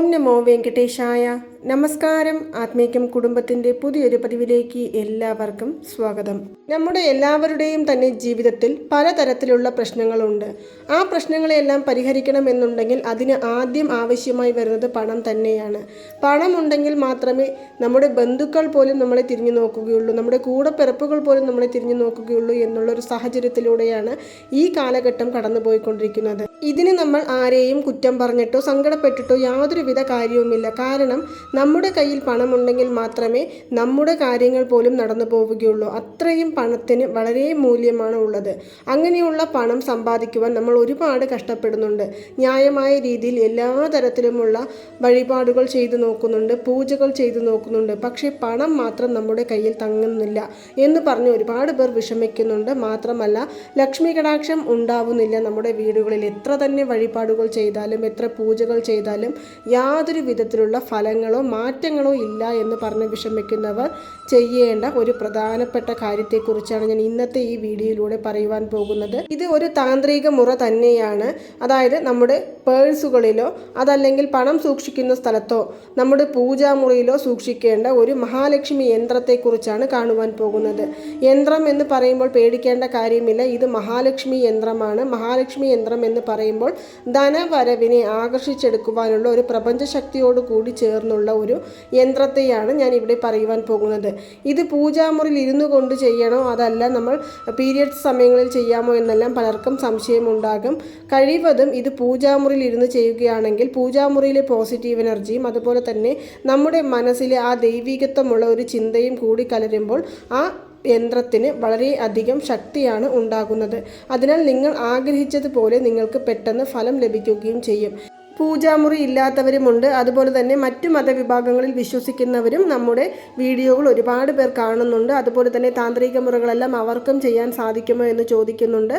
ഓം നമോ വെങ്കടേശായ. നമസ്കാരം. ആത്മീകം കുടുംബത്തിന്റെ പുതിയൊരു പതിവിലേക്ക് എല്ലാവർക്കും സ്വാഗതം. നമ്മുടെ എല്ലാവരുടെയും തന്നെ ജീവിതത്തിൽ പലതരത്തിലുള്ള പ്രശ്നങ്ങളുണ്ട്. ആ പ്രശ്നങ്ങളെല്ലാം പരിഹരിക്കണമെന്നുണ്ടെങ്കിൽ അതിന് ആദ്യം ആവശ്യമായി വരുന്നത് പണം തന്നെയാണ്. പണം ഉണ്ടെങ്കിൽ മാത്രമേ നമ്മുടെ ബന്ധുക്കൾ പോലും നമ്മളെ തിരിഞ്ഞു നോക്കുകയുള്ളൂ. നമ്മുടെ കൂടപ്പിറപ്പുകൾ പോലും നമ്മളെ തിരിഞ്ഞു നോക്കുകയുള്ളൂ എന്നുള്ളൊരു സാഹചര്യത്തിലൂടെയാണ് ഈ കാലഘട്ടം കടന്നുപോയിക്കൊണ്ടിരിക്കുന്നത്. ഇതിന് നമ്മൾ ആരെയും കുറ്റം പറഞ്ഞിട്ടോ സങ്കടപ്പെട്ടിട്ടോ യാതൊരുവിധ കാര്യവുമില്ല. കാരണം നമ്മുടെ കയ്യിൽ പണമുണ്ടെങ്കിൽ മാത്രമേ നമ്മുടെ കാര്യങ്ങൾ പോലും നടന്നു പോവുകയുള്ളൂ. അത്രയും പണത്തിന് വളരെ മൂല്യമാണ് ഉള്ളത്. അങ്ങനെയുള്ള പണം സമ്പാദിക്കുവാൻ നമ്മൾ ഒരുപാട് കഷ്ടപ്പെടുന്നുണ്ട്. ന്യായമായ രീതിയിൽ എല്ലാ തരത്തിലുമുള്ള വഴിപാടുകൾ ചെയ്തു നോക്കുന്നുണ്ട് പൂജകൾ ചെയ്തു നോക്കുന്നുണ്ട്. പക്ഷേ പണം മാത്രം നമ്മുടെ കയ്യിൽ തങ്ങുന്നില്ല എന്ന് പറഞ്ഞ് ഒരുപാട് പേർ വിഷമിക്കുന്നുണ്ട്. മാത്രമല്ല ലക്ഷ്മി കടാക്ഷം ഉണ്ടാവുന്നില്ല നമ്മുടെ വീടുകളിൽ. എത്ര തന്നെ വഴിപാടുകൾ ചെയ്താലും എത്ര പൂജകൾ ചെയ്താലും യാതൊരു വിധത്തിലുള്ള ഫലങ്ങളോ മാറ്റങ്ങളോ ഇല്ല എന്ന് പറഞ്ഞ് വിഷമിക്കുന്നവർ ചെയ്യേണ്ട ഒരു പ്രധാനപ്പെട്ട കാര്യത്തെക്കുറിച്ചാണ് ഞാൻ ഇന്നത്തെ ഈ വീഡിയോയിലൂടെ പറയുവാൻ പോകുന്നത്. ഇത് ഒരു താന്ത്രിക മുറ തന്നെയാണ്. അതായത് നമ്മുടെ പേഴ്സുകളിലോ അതല്ലെങ്കിൽ പണം സൂക്ഷിക്കുന്ന സ്ഥലത്തോ നമ്മുടെ പൂജാമുറിയിലോ സൂക്ഷിക്കേണ്ട ഒരു മഹാലക്ഷ്മി യന്ത്രത്തെക്കുറിച്ചാണ് കാണുവാൻ പോകുന്നത്. യന്ത്രം എന്ന് പറയുമ്പോൾ പേടിക്കേണ്ട കാര്യമില്ല. ഇത് മഹാലക്ഷ്മി യന്ത്രമാണ്. മഹാലക്ഷ്മി യന്ത്രം എന്ന് പറയുമ്പോൾ ധനവരവിനെ ആകർഷിച്ചെടുക്കുവാനുള്ള ഒരു പ്രപഞ്ചശക്തിയോട് കൂടി ചേർന്നുള്ള ഒരു യന്ത്രത്തെയാണ് ഞാൻ ഇവിടെ പറയുവാൻ പോകുന്നത്. ഇത് പൂജാമുറിയിൽ ഇരുന്നു കൊണ്ട് ചെയ്യണോ അതല്ല നമ്മൾ പീരിയഡ്സ് സമയങ്ങളിൽ ചെയ്യാമോ എന്നെല്ലാം പലർക്കും സംശയമുണ്ടാകും. കഴിവതും ഇത് പൂജാമുറിയിൽ ഇരുന്ന് ചെയ്യുകയാണെങ്കിൽ പൂജാമുറിയിലെ പോസിറ്റീവ് എനർജിയും അതുപോലെ തന്നെ നമ്മുടെ മനസ്സിലെ ആ ദൈവികത്വമുള്ള ഒരു ചിന്തയും കൂടി കലരുമ്പോൾ ആ യന്ത്രത്തിന് വളരെയധികം ശക്തിയാണ് ഉണ്ടാകുന്നത്. അതിനാൽ നിങ്ങൾ ആഗ്രഹിച്ചതുപോലെ നിങ്ങൾക്ക് പെട്ടെന്ന് ഫലം ലഭിക്കുകയും ചെയ്യും. പൂജാമുറി ഇല്ലാത്തവരുമുണ്ട്. അതുപോലെ തന്നെ മറ്റു മതവിഭാഗങ്ങളിൽ വിശ്വസിക്കുന്നവരും നമ്മുടെ വീഡിയോകൾ ഒരുപാട് പേർ കാണുന്നുണ്ട്. അതുപോലെ തന്നെ താന്ത്രിക മുറകളെല്ലാം അവർക്കും ചെയ്യാൻ സാധിക്കുമോ എന്ന് ചോദിക്കുന്നുണ്ട്.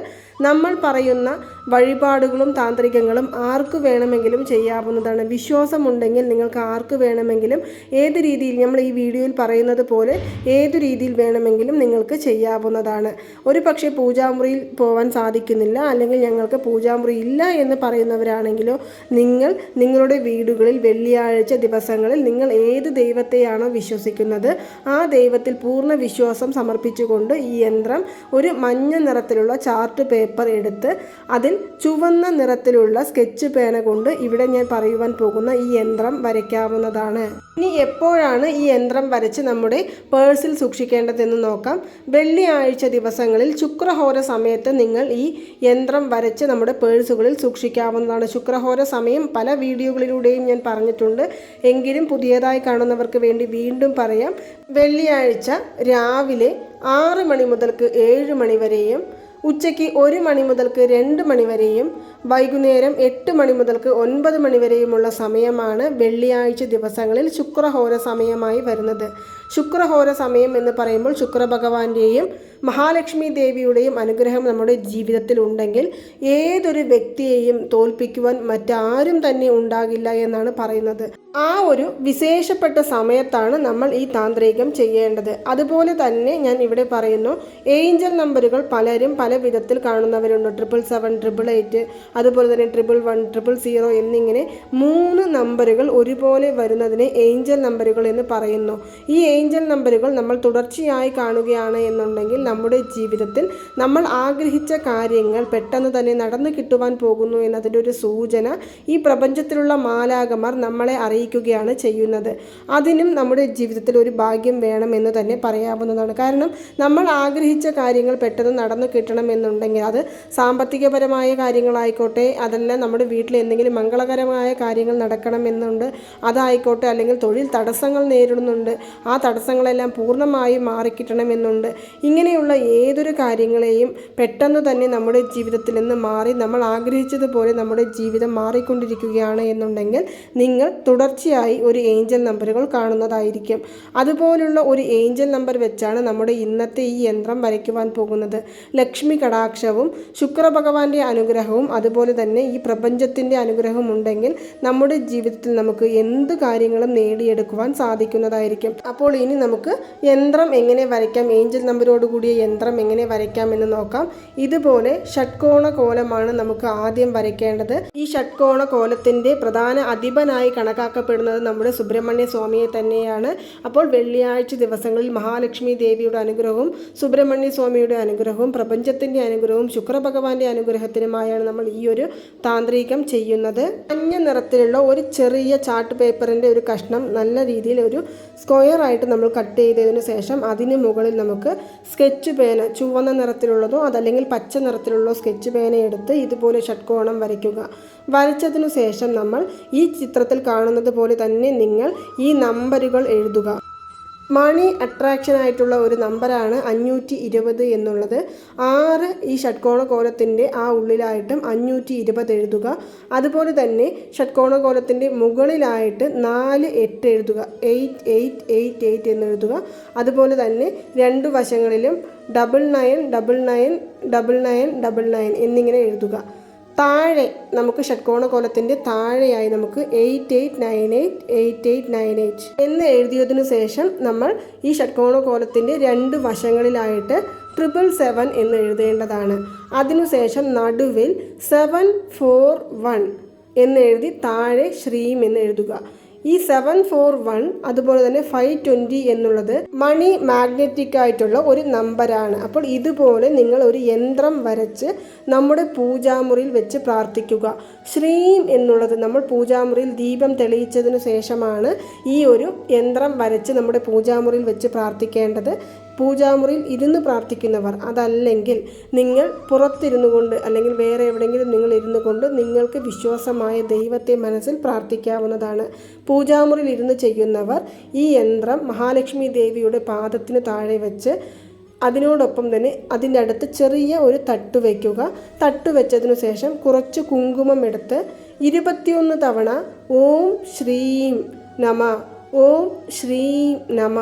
നമ്മൾ പറയുന്ന വഴിപാടുകളും താന്ത്രികങ്ങളും ആർക്ക് വേണമെങ്കിലും ചെയ്യാവുന്നതാണ്. വിശ്വാസമുണ്ടെങ്കിൽ നിങ്ങൾക്ക് ആർക്ക് വേണമെങ്കിലും ഏത് രീതിയിൽ നമ്മൾ ഈ വീഡിയോയിൽ പറയുന്നത് പോലെ ഏത് രീതിയിൽ വേണമെങ്കിലും നിങ്ങൾക്ക് ചെയ്യാവുന്നതാണ്. ഒരു പക്ഷേ പൂജാമുറിയിൽ പോകാൻ സാധിക്കുന്നില്ല. അല്ലെങ്കിൽ ഞങ്ങൾക്ക് പൂജാമുറി ഇല്ല എന്ന് പറയുന്നവരാണെങ്കിലോ നിങ്ങൾ നിങ്ങളുടെ വീടുകളിൽ വെള്ളിയാഴ്ച ദിവസങ്ങളിൽ നിങ്ങൾ ഏത് ദൈവത്തെയാണോ വിശ്വസിക്കുന്നത് ആ ദൈവത്തിൽ പൂർണ വിശ്വാസം സമർപ്പിച്ചുകൊണ്ട് ഈ യന്ത്രം ഒരു മഞ്ഞ നിറത്തിലുള്ള ചാർട്ട് പേപ്പർ എടുത്ത് അതിൽ ചുവന്ന നിറത്തിലുള്ള സ്കെച്ച് പേന കൊണ്ട് ഇവിടെ ഞാൻ പറയുവാൻ പോകുന്ന ഈ യന്ത്രം വരയ്ക്കാവുന്നതാണ്. ഇനി എപ്പോഴാണ് ഈ യന്ത്രം വരച്ച് നമ്മുടെ പേഴ്സിൽ സൂക്ഷിക്കേണ്ടതെന്ന് നോക്കാം. വെള്ളിയാഴ്ച ദിവസങ്ങളിൽ ശുക്രഹോര സമയത്ത് നിങ്ങൾ ഈ യന്ത്രം വരച്ച് നമ്മുടെ പേഴ്സുകളിൽ സൂക്ഷിക്കാവുന്നതാണ്. ശുക്രഹോര സമയം പല വീഡിയോകളിലൂടെയും ഞാൻ പറഞ്ഞിട്ടുണ്ട്. എങ്കിലും പുതിയതായി കാണുന്നവർക്ക് വേണ്ടി വീണ്ടും പറയാം. വെള്ളിയാഴ്ച രാവിലെ ആറ് മണി മുതൽക്ക് ഏഴ് മണി വരെയും ഉച്ചയ്ക്ക് ഒരു മണി മുതൽക്ക് രണ്ട് മണി വരെയും വൈകുന്നേരം എട്ട് മണി മുതൽക്ക് ഒൻപത് മണി വരെയുമുള്ള സമയമാണ് വെള്ളിയാഴ്ച ദിവസങ്ങളിൽ ശുക്രഹോര സമയമായി വരുന്നത്. ശുക്രഹോര സമയം എന്ന് പറയുമ്പോൾ ശുക്രഭഗവാന്റെയും മഹാലക്ഷ്മി ദേവിയുടെയും അനുഗ്രഹം നമ്മുടെ ജീവിതത്തിൽ ഉണ്ടെങ്കിൽ ഏതൊരു വ്യക്തിയെയും തോൽപ്പിക്കുവാൻ മറ്റാരും തന്നെ ഉണ്ടാകില്ല എന്നാണ് പറയുന്നത്. ആ ഒരു വിശേഷപ്പെട്ട സമയത്താണ് നമ്മൾ ഈ താന്ത്രികം ചെയ്യേണ്ടത്. അതുപോലെ തന്നെ ഞാൻ ഇവിടെ പറയുന്നു ഏഞ്ചൽ നമ്പറുകൾ പലരും പല വിധത്തിൽ കാണുന്നവരുണ്ട്. ട്രിപ്പിൾ സെവൻ ട്രിപ്പിൾ എയ്റ്റ് അതുപോലെ തന്നെ ട്രിപ്പിൾ വൺ ട്രിപ്പിൾ സീറോ എന്നിങ്ങനെ മൂന്ന് നമ്പറുകൾ ഒരുപോലെ വരുന്നതിനെ ഏഞ്ചൽ നമ്പറുകൾ എന്ന് പറയുന്നു. ഈ ഏഞ്ചൽ നമ്പറുകൾ നമ്മൾ തുടർച്ചയായി കാണുകയാണ് എന്നുണ്ടെങ്കിൽ നമ്മുടെ ജീവിതത്തിൽ നമ്മൾ ആഗ്രഹിച്ച കാര്യങ്ങൾ പെട്ടെന്ന് തന്നെ നടന്നു കിട്ടുവാൻ പോകുന്നു എന്നതിന്റെ ഒരു സൂചന ഈ പ്രപഞ്ചത്തിലുള്ള മാലാകമാർ നമ്മളെ അറിയിക്കുകയാണ് ചെയ്യുന്നത്. അതിനും നമ്മുടെ ജീവിതത്തിൽ ഒരു ഭാഗ്യം വേണം എന്ന് തന്നെ പറയാവുന്നതാണ്. കാരണം നമ്മൾ ആഗ്രഹിച്ച കാര്യങ്ങൾ പെട്ടെന്ന് നടന്നു കിട്ടണം എന്നുണ്ടെങ്കിൽ അത് സാമ്പത്തികപരമായ കാര്യങ്ങളായിക്കോട്ടെ അതല്ല നമ്മുടെ വീട്ടിൽ എന്തെങ്കിലും മംഗളകരമായ കാര്യങ്ങൾ നടക്കണമെന്നുണ്ട് അതായിക്കോട്ടെ അല്ലെങ്കിൽ തൊഴിൽ തടസ്സങ്ങൾ നേരിടുന്നുണ്ട് ആ തടസ്സങ്ങളെല്ലാം പൂർണമായി മാറിക്കിട്ടണമെന്നുണ്ട്. ഇങ്ങനെയുള്ള ഏതൊരു കാര്യങ്ങളെയും പെട്ടെന്ന് തന്നെ നമ്മുടെ ജീവിതത്തിൽ നിന്ന് മാറി നമ്മൾ ആഗ്രഹിച്ചതുപോലെ നമ്മുടെ ജീവിതം മാറിക്കൊണ്ടിരിക്കുകയാണ് എന്നുണ്ടെങ്കിൽ നിങ്ങൾ തുടർച്ചയായി ഒരു ഏഞ്ചൽ നമ്പറുകൾ കാണുന്നതായിരിക്കും. അതുപോലുള്ള ഒരു ഏഞ്ചൽ നമ്പർ വെച്ചാണ് നമ്മുടെ ഇന്നത്തെ ഈ യന്ത്രം വരയ്ക്കുവാൻ പോകുന്നത്. ലക്ഷ്മി കടാക്ഷവും ശുക്രഭഗവാന്റെ അനുഗ്രഹവും അതുപോലെ അതുപോലെ തന്നെ ഈ പ്രപഞ്ചത്തിന്റെ അനുഗ്രഹം ഉണ്ടെങ്കിൽ നമ്മുടെ ജീവിതത്തിൽ നമുക്ക് എന്ത് കാര്യങ്ങളും നേടിയെടുക്കുവാൻ സാധിക്കുന്നതായിരിക്കും. അപ്പോൾ ഇനി നമുക്ക് യന്ത്രം എങ്ങനെ വരയ്ക്കാം ഏഞ്ചൽ നമ്പരോട് കൂടിയ യന്ത്രം എങ്ങനെ വരയ്ക്കാം എന്ന് നോക്കാം. ഇതുപോലെ ഷഡ്കോണ കോലമാണ് നമുക്ക് ആദ്യം വരയ്ക്കേണ്ടത്. ഈ ഷഡ്കോണ കോലത്തിന്റെ പ്രധാന അധിപനായി കണക്കാക്കപ്പെടുന്നത് നമ്മുടെ സുബ്രഹ്മണ്യ സ്വാമിയെ തന്നെയാണ്. അപ്പോൾ വെള്ളിയാഴ്ച ദിവസങ്ങളിൽ മഹാലക്ഷ്മി ദേവിയുടെ അനുഗ്രഹവും സുബ്രഹ്മണ്യ സ്വാമിയുടെ അനുഗ്രഹവും പ്രപഞ്ചത്തിന്റെ അനുഗ്രഹവും ശുക്രഭഗവാന്റെ അനുഗ്രഹത്തിനുമായാണ് നമ്മൾ ഈ ഒരു താന്ത്രികം ചെയ്യുന്നത്. മഞ്ഞ നിറത്തിലുള്ള ഒരു ചെറിയ ചാർട്ട് പേപ്പറിന്റെ ഒരു കഷ്ണം നല്ല രീതിയിൽ ഒരു സ്ക്വയർ ആയിട്ട് നമ്മൾ കട്ട് ചെയ്തതിന് ശേഷം അതിന് മുകളിൽ നമുക്ക് സ്കെച്ച് പേന ചുവന്ന നിറത്തിലുള്ളതോ അതല്ലെങ്കിൽ പച്ച നിറത്തിലുള്ള സ്കെച്ച് പേന എടുത്ത് ഇതുപോലെ ഷട്കോണം വരയ്ക്കുക. വരച്ചതിനു ശേഷം നമ്മൾ ഈ ചിത്രത്തിൽ കാണുന്നത് പോലെ തന്നെ നിങ്ങൾ ഈ നമ്പറുകൾ എഴുതുക. മണി അട്രാക്ഷൻ ആയിട്ടുള്ള ഒരു നമ്പറാണ് അഞ്ഞൂറ്റി ഇരുപത് എന്നുള്ളത്. ആറ് ഈ ഷഡ്കോണ കോലത്തിന്റെ ആ ഉള്ളിലായിട്ടും അഞ്ഞൂറ്റി ഇരുപത് എഴുതുക. അതുപോലെ തന്നെ ഷഡ്കോണ കോലത്തിന്റെ മുകളിലായിട്ട് നാല് എട്ട് എഴുതുക. എയ്റ്റ് എയ്റ്റ് എയ്റ്റ് എയ്റ്റ് എന്ന് എഴുതുക. അതുപോലെ തന്നെ രണ്ട് വശങ്ങളിലും double nine double nine double nine double nine എന്നിങ്ങനെ എഴുതുക. താഴെ നമുക്ക് ഷഡ്കോണ കോലത്തിന്റെ താഴെയായി നമുക്ക് eight eight nine eight eight eight nine eight എന്ന് എഴുതിയതിനു ശേഷം നമ്മൾ ഈ ഷഡ്കോണ കോലത്തിന്റെ രണ്ട് വശങ്ങളിലായിട്ട് ട്രിപ്പിൾ സെവൻ എന്ന് എഴുതേണ്ടതാണ്. അതിനുശേഷം നടുവിൽ സെവൻ ഫോർ വൺ എന്ന് എഴുതി താഴെ ശ്രീം എന്ന് എഴുതുക. ഈ സെവൻ ഫോർ വൺ അതുപോലെ തന്നെ ഫൈവ് ട്വന്റി എന്നുള്ളത് മണി മാഗ്നറ്റിക് ആയിട്ടുള്ള ഒരു നമ്പറാണ് അപ്പോൾ ഇതുപോലെ നിങ്ങൾ ഒരു യന്ത്രം വരച്ച് നമ്മുടെ പൂജാമുറിയിൽ വെച്ച് പ്രാർത്ഥിക്കുക. ശ്രീം എന്നുള്ളത് നമ്മൾ പൂജാമുറിയിൽ ദീപം തെളിയിച്ചതിന് ശേഷമാണ് ഈ ഒരു യന്ത്രം വരച്ച് നമ്മുടെ പൂജാമുറിയിൽ വെച്ച് പ്രാർത്ഥിക്കേണ്ടത്. പൂജാമുറിയിൽ ഇരുന്ന് പ്രാർത്ഥിക്കുന്നവർ. അതല്ലെങ്കിൽ നിങ്ങൾ പുറത്തിരുന്നു കൊണ്ട് അല്ലെങ്കിൽ വേറെ എവിടെയെങ്കിലും നിങ്ങൾ ഇരുന്നു കൊണ്ട് നിങ്ങൾക്ക് വിശ്വാസമായ ദൈവത്തെ മനസ്സിൽ പ്രാർത്ഥിക്കാവുന്നതാണ്. പൂജാമുറിയിൽ ഇരുന്ന് ചെയ്യുന്നവർ ഈ യന്ത്രം മഹാലക്ഷ്മി ദേവിയുടെ പാദത്തിന് താഴെ വെച്ച് അതിനോടൊപ്പം തന്നെ അതിന്റെ അടുത്ത് ചെറിയ ഒരു തട്ട് വയ്ക്കുക. തട്ട് വെച്ചതിനു ശേഷം കുറച്ച് കുങ്കുമം എടുത്ത് ഇരുപത്തിയൊന്ന് തവണ ഓം ശ്രീം നമ ഓം ശ്രീം നമ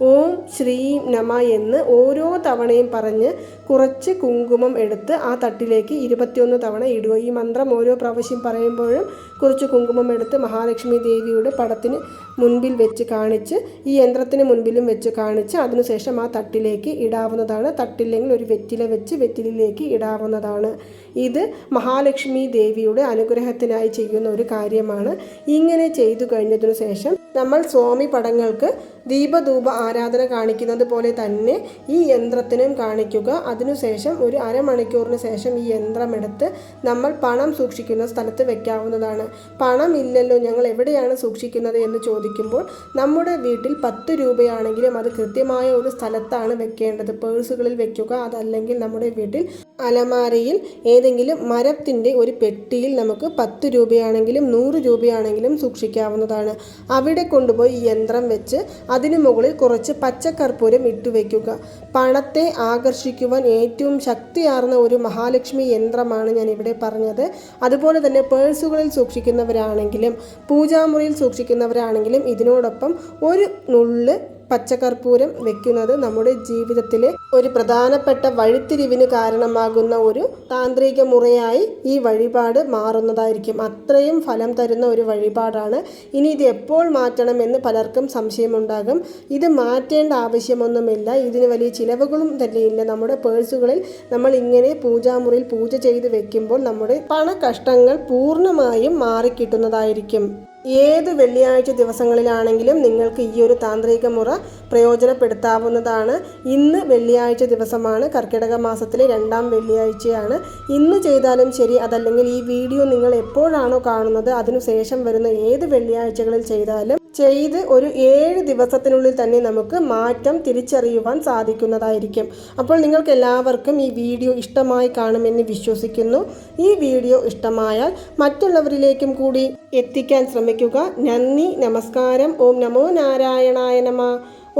ഓം ശ്രീം നമ എന്ന് ഓരോ തവണയും പറഞ്ഞ് കുറച്ച് കുങ്കുമം എടുത്ത് ആ തട്ടിലേക്ക് ഇരുപത്തിയൊന്ന് തവണ ഇടുക. ഈ മന്ത്രം ഓരോ പ്രാവശ്യം പറയുമ്പോഴും കുറച്ച് കുങ്കുമം എടുത്ത് മഹാലക്ഷ്മി ദേവിയുടെ പടത്തിന് മുൻപിൽ വെച്ച് കാണിച്ച് ഈ യന്ത്രത്തിന് മുൻപിലും വെച്ച് കാണിച്ച് അതിനുശേഷം ആ തട്ടിലേക്ക് ഇടാവുന്നതാണ്. തട്ടില്ലെങ്കിൽ ഒരു വെറ്റില വെച്ച് വെറ്റിലിലേക്ക് ഇടാവുന്നതാണ്. ഇത് മഹാലക്ഷ്മി ദേവിയുടെ അനുഗ്രഹത്തിനായി ചെയ്യുന്ന ഒരു കാര്യമാണ്. ഇങ്ങനെ ചെയ്തു കഴിഞ്ഞതിനു ശേഷം നമ്മൾ സ്വാമി പടങ്ങൾക്ക് ദീപധൂപ ആരാധന കാണിക്കുന്നത് പോലെ തന്നെ ഈ യന്ത്രത്തിനും കാണിക്കുക. അതിനുശേഷം ഒരു അരമണിക്കൂറിന് ശേഷം ഈ യന്ത്രമെടുത്ത് നമ്മൾ പണം സൂക്ഷിക്കുന്ന സ്ഥലത്ത് വെക്കാവുന്നതാണ്. പണം ഇല്ലല്ലോ ഞങ്ങൾ എവിടെയാണ് സൂക്ഷിക്കുന്നത് എന്ന് ചോദിക്കുമ്പോൾ നമ്മുടെ വീട്ടിൽ പത്ത് രൂപയാണെങ്കിലും അത് കൃത്യമായ ഒരു സ്ഥലത്താണ് വെക്കേണ്ടത്. പേഴ്സുകളിൽ വെക്കുക അതല്ലെങ്കിൽ നമ്മുടെ വീട്ടിൽ അലമാരയിൽ ഏതെങ്കിലും മരത്തിന്റെ ഒരു പെട്ടിയിൽ നമുക്ക് പത്ത് രൂപയാണെങ്കിലും നൂറ് രൂപയാണെങ്കിലും സൂക്ഷിക്കാവുന്നതാണ്. അവിടെ കൊണ്ടുപോയി യന്ത്രം വെച്ച് അതിനു മുകളിൽ കുറച്ച് പച്ചക്കർപ്പൂരം ഇട്ടുവെക്കുക. പണത്തെ ആകർഷിക്കുവാൻ ഏറ്റവും ശക്തിയാർന്ന ഒരു മഹാലക്ഷ്മി യന്ത്രമാണ് ഞാൻ ഇവിടെ പറഞ്ഞത്. അതുപോലെ തന്നെ പേഴ്സുകളിൽ സൂക്ഷിക്കുന്നവരാണെങ്കിലും പൂജാമുറിയിൽ സൂക്ഷിക്കുന്നവരാണെങ്കിലും ഇതിനോടൊപ്പം ഒരു നുള്ള് പച്ചക്കർപ്പൂരം വെക്കുന്നത് നമ്മുടെ ജീവിതത്തിലെ ഒരു പ്രധാനപ്പെട്ട വഴിത്തിരിവിന് കാരണമാകുന്ന ഒരു താന്ത്രിക മുറയായി ഈ വഴിപാട് മാറുന്നതായിരിക്കും. അത്രയും ഫലം തരുന്ന ഒരു വഴിപാടാണ്. ഇനി ഇത് എപ്പോൾ മാറ്റണം എന്ന് പലർക്കും സംശയമുണ്ടാകും. ഇത് മാറ്റേണ്ട ആവശ്യമൊന്നുമില്ല. ഇതിന് വലിയ ചിലവുകളും തന്നെയില്ല. നമ്മുടെ പേഴ്സുകളിൽ നമ്മൾ ഇങ്ങനെ പൂജാമുറിയിൽ പൂജ ചെയ്ത് വെക്കുമ്പോൾ നമ്മുടെ പണ കഷ്ടങ്ങൾ പൂർണമായും മാറിക്കിട്ടുന്നതായിരിക്കും. ഏത് വെള്ളിയാഴ്ച ദിവസങ്ങളിലാണെങ്കിലും നിങ്ങൾക്ക് ഈ ഒരു താന്ത്രിക മുറ പ്രയോജനപ്പെടുത്താവുന്നതാണ്. ഇന്ന് വെള്ളിയാഴ്ച ദിവസമാണ്. കർക്കിടക മാസത്തിലെ രണ്ടാം വെള്ളിയാഴ്ചയാണ്. ഇന്ന് ചെയ്താലും ശരി അതല്ലെങ്കിൽ ഈ വീഡിയോ നിങ്ങൾ എപ്പോഴാണോ കാണുന്നത് അതിനുശേഷം വരുന്ന ഏത് വെള്ളിയാഴ്ചകളിൽ ചെയ്താലും ചെയ്ത് ഒരു ഏഴ് ദിവസത്തിനുള്ളിൽ തന്നെ നമുക്ക് മാറ്റം തിരിച്ചറിയുവാൻ സാധിക്കുന്നതായിരിക്കും. അപ്പോൾ നിങ്ങൾക്ക് എല്ലാവർക്കും ഈ വീഡിയോ ഇഷ്ടമായി കാണുമെന്ന് വിശ്വസിക്കുന്നു. ഈ വീഡിയോ ഇഷ്ടമായാൽ മറ്റുള്ളവരിലേക്കും കൂടി എത്തിക്കാൻ ശ്രമിക്കുക. നന്ദി നമസ്കാരം. ഓം നമോ നാരായണായ നമ.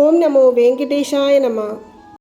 ഓം നമോ വെങ്കിടേശായ നമ.